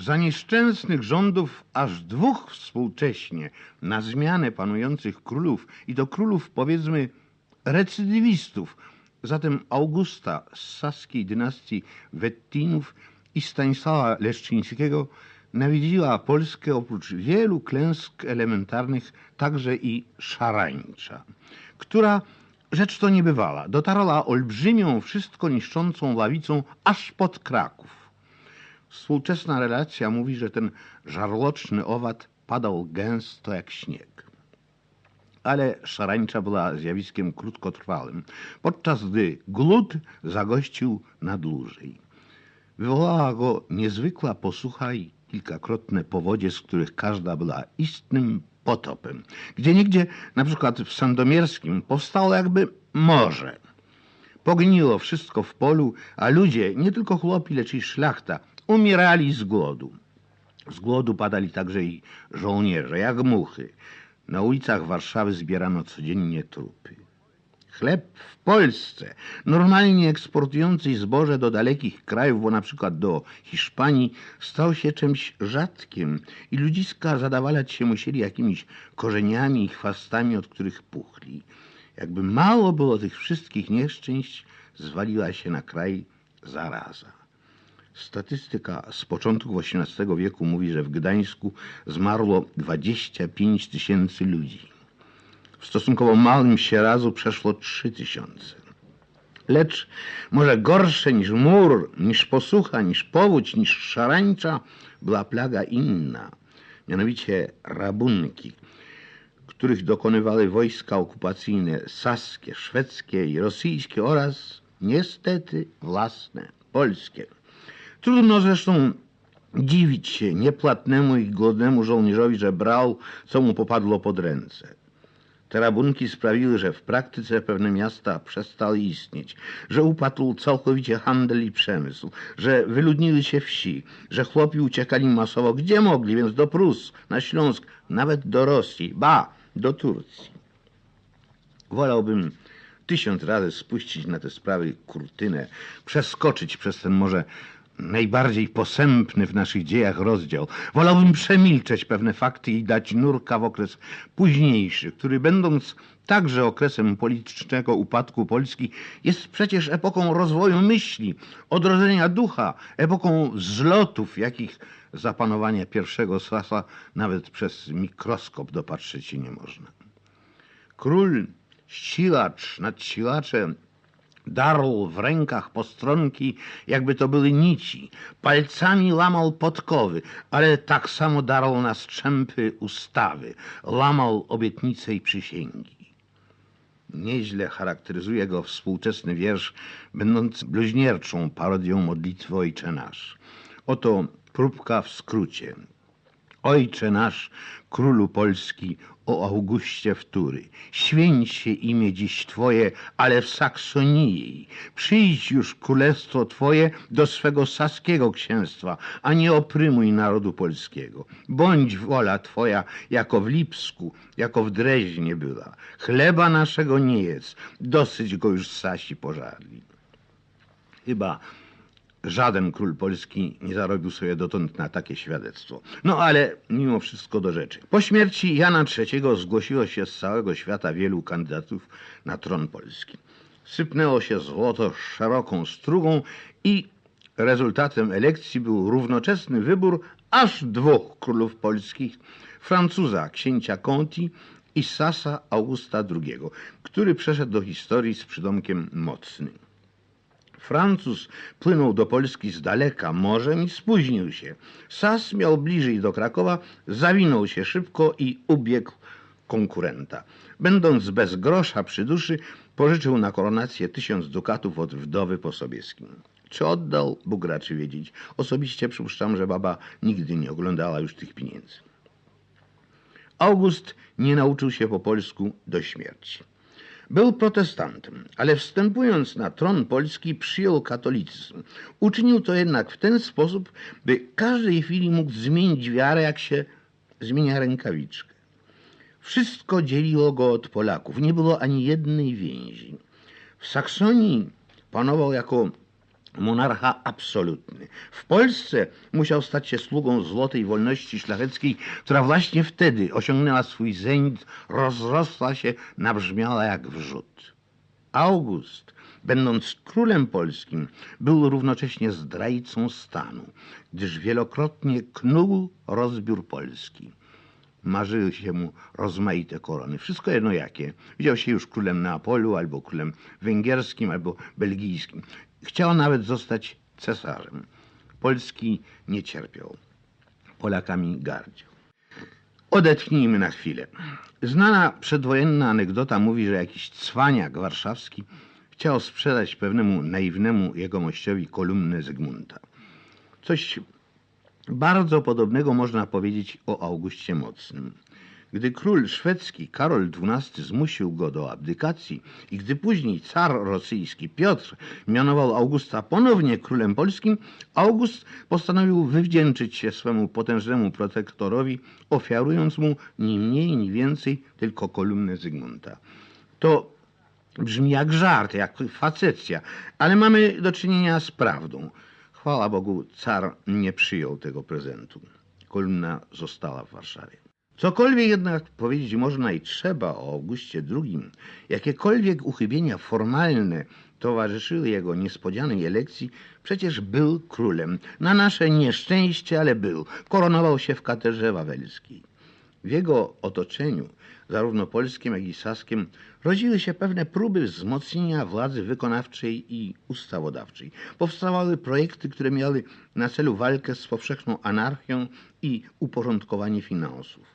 Za nieszczęsnych rządów aż dwóch współcześnie na zmianę panujących królów i to królów powiedzmy recydywistów, zatem Augusta z saskiej dynastii Wettinów i Stanisława Leszczyńskiego nawiedziła Polskę oprócz wielu klęsk elementarnych także i szarańcza, która rzecz to niebywała, dotarła olbrzymią, wszystko niszczącą lawicą aż pod Kraków. Współczesna relacja mówi, że ten żarłoczny owad padał gęsto jak śnieg. Ale szarańcza była zjawiskiem krótkotrwałym, podczas gdy głód zagościł na dłużej. Wywołała go niezwykła posłucha i kilkakrotne powodzie, z których każda była istnym potopem. Gdzie nigdzie, na przykład w Sandomierskim, powstało jakby morze. Pogniło wszystko w polu, a ludzie, nie tylko chłopi, lecz i szlachta, umierali z głodu. Z głodu padali także i żołnierze, jak muchy. Na ulicach Warszawy zbierano codziennie trupy. Chleb w Polsce, normalnie eksportujący zboże do dalekich krajów, bo na przykład do Hiszpanii, stał się czymś rzadkim i ludziska zadawalać się musieli jakimiś korzeniami i chwastami, od których puchli. Jakby mało było tych wszystkich nieszczęść, zwaliła się na kraj zaraza. Statystyka z początku XVIII wieku mówi, że w Gdańsku zmarło 25 tysięcy ludzi. W stosunkowo małym Sierazu przeszło 3 tysiące. Lecz może gorsze niż mur, niż posłucha, niż powódź, niż szarańcza była plaga inna, mianowicie rabunki, których dokonywały wojska okupacyjne saskie, szwedzkie i rosyjskie oraz niestety własne, polskie. Trudno zresztą dziwić się niepłatnemu i głodnemu żołnierzowi, że brał, co mu popadło pod ręce. Te rabunki sprawiły, że w praktyce pewne miasta przestały istnieć, że upadł całkowicie handel i przemysł, że wyludniły się wsi, że chłopi uciekali masowo gdzie mogli, więc do Prus, na Śląsk, nawet do Rosji, ba, do Turcji. Wolałbym tysiąc razy spuścić na te sprawy kurtynę, przeskoczyć przez ten może najbardziej posępny w naszych dziejach rozdział. Wolałbym przemilczeć pewne fakty i dać nurka w okres późniejszy, który będąc także okresem politycznego upadku Polski, jest przecież epoką rozwoju myśli, odrodzenia ducha, epoką zlotów, jakich zapanowania pierwszego Sasa nawet przez mikroskop dopatrzeć się nie można. Król, silacz nad silaczem, darł w rękach postronki, jakby to były nici. Palcami lamał podkowy, ale tak samo darł na strzępy ustawy. Lamał obietnice i przysięgi. Nieźle charakteryzuje go współczesny wiersz, będący bluźnierczą parodią modlitwy Ojcze Nasz. Oto próbka w skrócie. Ojcze nasz, królu Polski, o Augustie wtóry, święć się imię dziś Twoje, ale w Saksonii. Przyjdź już królestwo Twoje do swego saskiego księstwa, a nie oprymuj narodu polskiego. Bądź wola Twoja, jako w Lipsku, jako w Dreźnie była. Chleba naszego nie jedz, dosyć go już Sasi pożarli. Chyba Żaden król polski nie zarobił sobie dotąd na takie świadectwo. No ale mimo wszystko do rzeczy. Po śmierci Jana III zgłosiło się z całego świata wielu kandydatów na tron polski. Sypnęło się złoto szeroką strugą i rezultatem elekcji był równoczesny wybór aż dwóch królów polskich, Francuza księcia Conti i Sasa Augusta II, który przeszedł do historii z przydomkiem mocny. Francuz płynął do Polski z daleka morzem i spóźnił się. Sas miał bliżej do Krakowa, zawinął się szybko i ubiegł konkurenta. Będąc bez grosza przy duszy, pożyczył na koronację tysiąc dukatów od wdowy po Sobieskim. Czy oddał, Bóg raczy wiedzieć. Osobiście przypuszczam, że baba nigdy nie oglądała już tych pieniędzy. August nie nauczył się po polsku do śmierci. Był protestantem, ale wstępując na tron polski przyjął katolicyzm. Uczynił to jednak w ten sposób, by każdej chwili mógł zmienić wiarę, jak się zmienia rękawiczkę. Wszystko dzieliło go od Polaków. Nie było ani jednej więzi. W Saksonii panował jako monarcha absolutny. W Polsce musiał stać się sługą złotej wolności szlacheckiej, która właśnie wtedy osiągnęła swój zenit, rozrosła się, nabrzmiała jak wrzód. August, będąc królem polskim, był równocześnie zdrajcą stanu, gdyż wielokrotnie knuł rozbiór Polski. Marzyły się mu rozmaite korony, wszystko jedno jakie. Widział się już królem Neapolu, albo królem węgierskim, albo belgijskim. Chciał nawet zostać cesarzem. Polski nie cierpiał. Polakami gardził. Odetchnijmy na chwilę. Znana przedwojenna anegdota mówi, że jakiś cwaniak warszawski chciał sprzedać pewnemu naiwnemu jegomościowi kolumnę Zygmunta. Coś bardzo podobnego można powiedzieć o Augustie Mocnym. Gdy król szwedzki Karol XII zmusił go do abdykacji i gdy później car rosyjski Piotr mianował Augusta ponownie królem polskim, August postanowił wywdzięczyć się swemu potężnemu protektorowi, ofiarując mu ni mniej, ni więcej tylko kolumnę Zygmunta. To brzmi jak żart, jak facecja, ale mamy do czynienia z prawdą. Chwała Bogu, car nie przyjął tego prezentu. Kolumna została w Warszawie. Cokolwiek jednak powiedzieć można i trzeba o Augustie II, jakiekolwiek uchybienia formalne towarzyszyły jego niespodzianej elekcji, przecież był królem. Na nasze nieszczęście, ale był. Koronował się w katedrze wawelskiej. W jego otoczeniu, zarówno polskim, jak i saskim, rodziły się pewne próby wzmocnienia władzy wykonawczej i ustawodawczej. Powstawały projekty, które miały na celu walkę z powszechną anarchią i uporządkowanie finansów.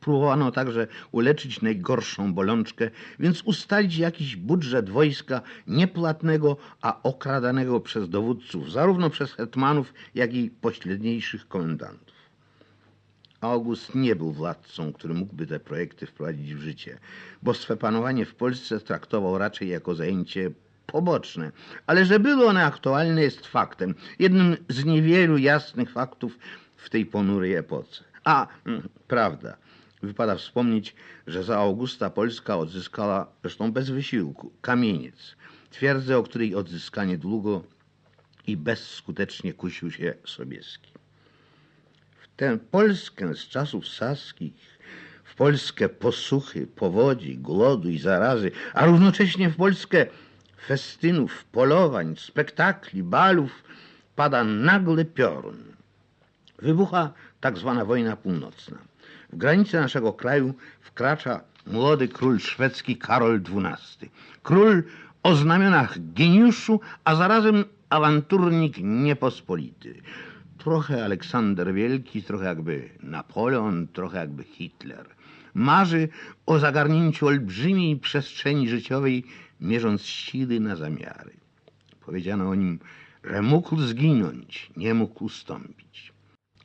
Próbowano także uleczyć najgorszą bolączkę, więc ustalić jakiś budżet wojska niepłatnego, a okradanego przez dowódców, zarówno przez hetmanów, jak i pośredniejszych komendantów. August nie był władcą, który mógłby te projekty wprowadzić w życie, bo swe panowanie w Polsce traktował raczej jako zajęcie poboczne. Ale że były one aktualne jest faktem, jednym z niewielu jasnych faktów w tej ponurej epoce. A, mm, prawda, wypada wspomnieć, że za Augusta Polska odzyskała, zresztą bez wysiłku, kamieniec, twierdzę, o której odzyskanie długo i bezskutecznie kusił się Sobieski tę Polskę z czasów saskich, w Polskę posuchy, powodzi, głodu i zarazy, a równocześnie w Polskę festynów, polowań, spektakli, balów, pada nagle piorun. Wybucha tak zwana wojna północna. W granice naszego kraju wkracza młody król szwedzki Karol XII. Król o znamionach geniuszu, a zarazem awanturnik niepospolity trochę Aleksander Wielki, trochę jakby Napoleon, trochę jakby Hitler. Marzy o zagarnięciu olbrzymiej przestrzeni życiowej, mierząc siły na zamiary. Powiedziano o nim, że mógł zginąć, nie mógł ustąpić.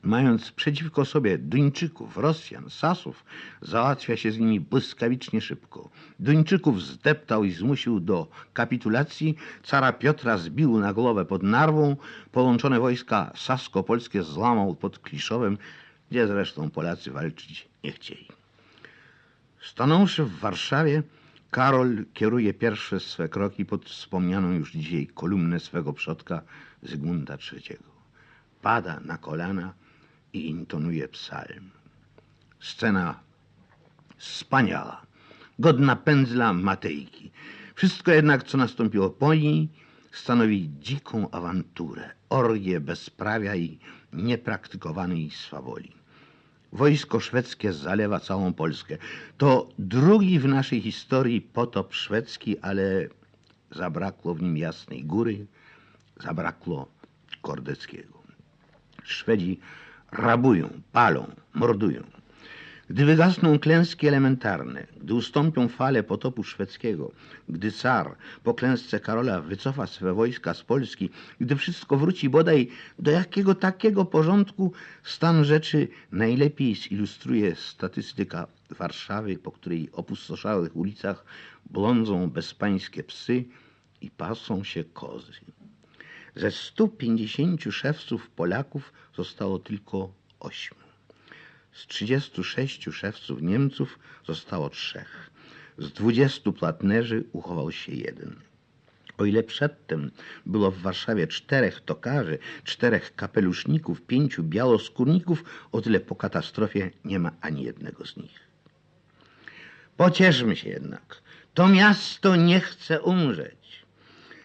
Mając przeciwko sobie Duńczyków, Rosjan, Sasów, załatwia się z nimi błyskawicznie szybko. Duńczyków zdeptał i zmusił do kapitulacji, cara Piotra zbił na głowę pod Narwą, połączone wojska sasko-polskie złamał pod Kliszowem, gdzie zresztą Polacy walczyć nie chcieli. Stanąwszy w Warszawie, Karol kieruje pierwsze swe kroki pod wspomnianą już dzisiaj kolumnę swego przodka Zygmunta III. Pada na kolana, i intonuje psalm. Scena wspaniała, godna pędzla Matejki. Wszystko jednak, co nastąpiło po niej, stanowi dziką awanturę, orgię bezprawia i niepraktykowanej swawoli. Wojsko szwedzkie zalewa całą Polskę. To drugi w naszej historii potop szwedzki, ale zabrakło w nim Jasnej Góry, zabrakło Kordeckiego. Szwedzi rabują, palą, mordują. Gdy wygasną klęski elementarne, gdy ustąpią fale potopu szwedzkiego, gdy car po klęsce Karola wycofa swe wojska z Polski, gdy wszystko wróci bodaj do jakiego takiego porządku, stan rzeczy najlepiej zilustruje statystyka Warszawy, po której opustoszałych ulicach blądzą bezpańskie psy i pasą się kozy. Ze 150 szewców Polaków zostało tylko ośmiu. Z 36 szewców Niemców zostało trzech. Z 20 platnerzy uchował się jeden. O ile przedtem było w Warszawie czterech tokarzy, czterech kapeluszników, pięciu białoskórników, o tyle po katastrofie nie ma ani jednego z nich. Pocieszmy się jednak. To miasto nie chce umrzeć.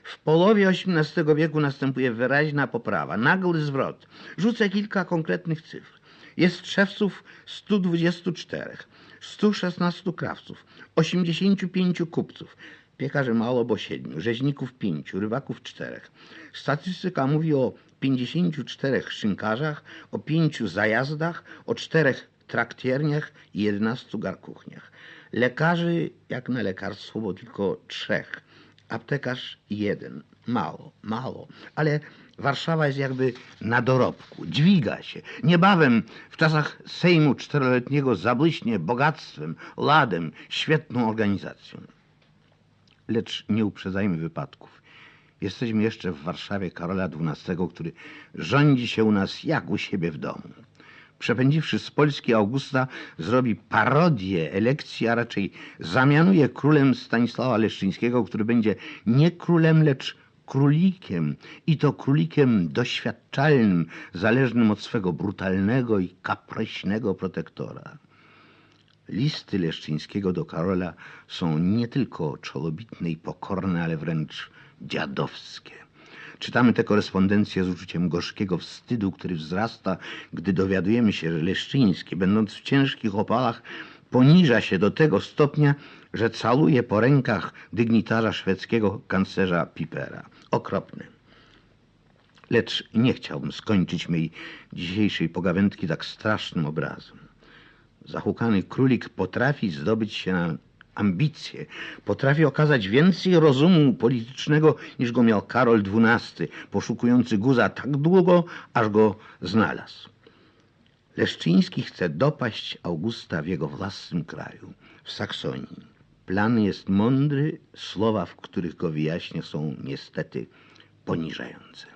W połowie XVIII wieku następuje wyraźna poprawa, nagły zwrot. Rzucę kilka konkretnych cyfr. Jest szewców 124, 116 krawców, 85 kupców, piekarzy mało, bo siedmiu, rzeźników pięciu, rybaków czterech. Statystyka mówi o 54 szynkarzach, o pięciu zajazdach, o czterech traktierniach i 11 garkuchniach. Lekarzy jak na lekarstwo, bo tylko trzech. Aptekarz jeden. Mało, mało. Ale Warszawa jest jakby na dorobku. Dźwiga się. Niebawem w czasach Sejmu czteroletniego zabłyśnie bogactwem, ladem, świetną organizacją. Lecz nie uprzedzajmy wypadków. Jesteśmy jeszcze w Warszawie Karola XII, który rządzi się u nas jak u siebie w domu. Przepędziwszy z Polski Augusta, zrobi parodię elekcji, a raczej zamianuje królem Stanisława Leszczyńskiego, który będzie nie królem, lecz królikiem i to królikiem doświadczalnym, zależnym od swego brutalnego i kapryśnego protektora. Listy Leszczyńskiego do Karola są nie tylko czołobitne i pokorne, ale wręcz dziadowskie. Czytamy tę korespondencję z uczuciem gorzkiego wstydu, który wzrasta, gdy dowiadujemy się, że Leszczyński, będąc w ciężkich opałach, poniża się do tego stopnia, że caluje po rękach dygnitarza szwedzkiego kanclerza Pipera. Okropne. Lecz nie chciałbym skończyć mej dzisiejszej pogawędki tak strasznym obrazem. Zahukany królik potrafi zdobyć się na ambicje, potrafi okazać więcej rozumu politycznego niż go miał Karol XII, poszukujący guza tak długo, aż go znalazł. Leszczyński chce dopaść Augusta w jego własnym kraju, w Saksonii. Plan jest mądry, słowa, w których go wyjaśnia, są niestety poniżające.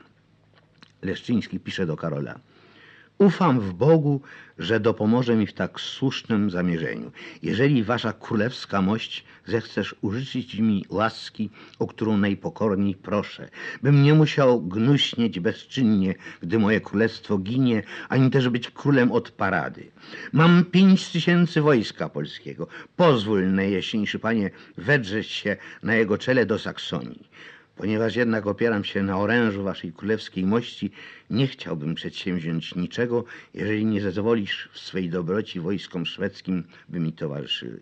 Leszczyński pisze do Karola. Ufam w Bogu, że dopomoże mi w tak słusznym zamierzeniu. Jeżeli wasza królewska mość zechcesz użyczyć mi łaski, o którą najpokorniej proszę, bym nie musiał gnuśnieć bezczynnie, gdy moje królestwo ginie, ani też być królem od parady. Mam pięć tysięcy wojska polskiego. Pozwól, najjaśniejszy panie, wedrzeć się na jego czele do Saksonii. Ponieważ jednak opieram się na orężu waszej królewskiej mości, nie chciałbym przedsięwziąć niczego, jeżeli nie zezwolisz w swej dobroci wojskom szwedzkim, by mi towarzyszyły.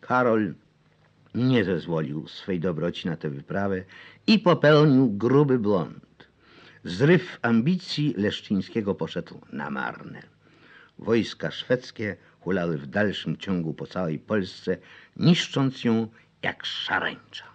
Karol nie zezwolił swej dobroci na tę wyprawę i popełnił gruby błąd. Zryw ambicji Leszczyńskiego poszedł na marne. Wojska szwedzkie hulały w dalszym ciągu po całej Polsce, niszcząc ją jak szarańcza.